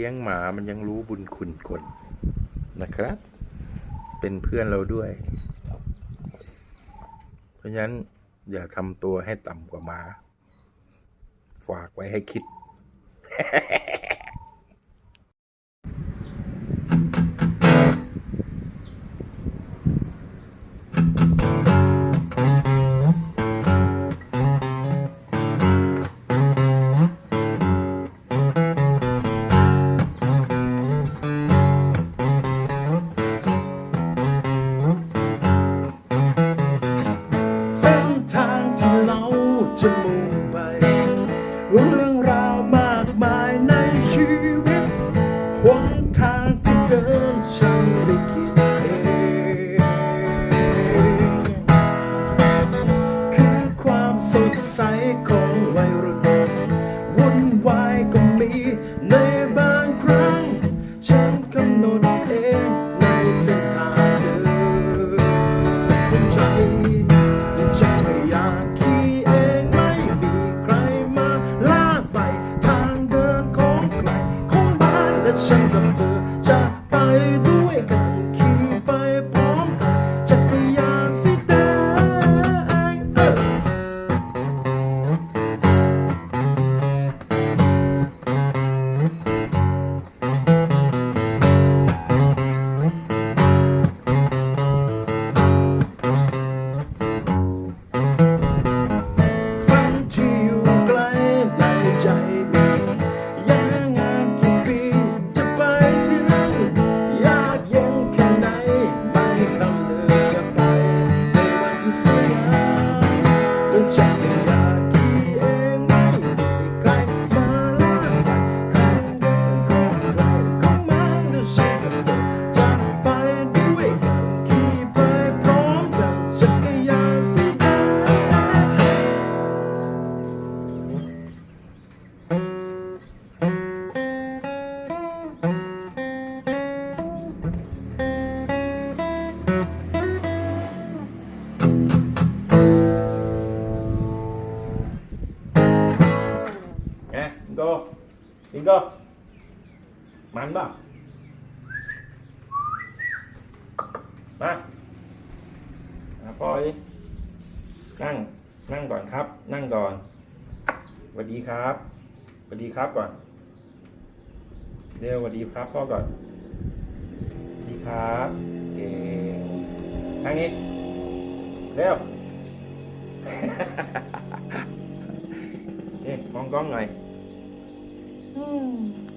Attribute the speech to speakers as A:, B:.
A: เลี้ยงหมามันยังรู้บุญคุณคนนะครับ เป็นเพื่อนเราด้วย เพราะฉะนั้นอย่าทำตัวให้ต่ำกว่าหมา ฝากไว้ให้คิด
B: จะานแโก
A: อิงโกมันป่ะมามาปล่อยนั่ง นั่งก่อนครับ นั่งก่อนสวัสดีครับสวัสดีครับก่อนเร็วสวัสดีครับพ่อก่อนสวัสดีครับ เก่งทางนี้เร็วนี่มองกล้องหน่อย อืม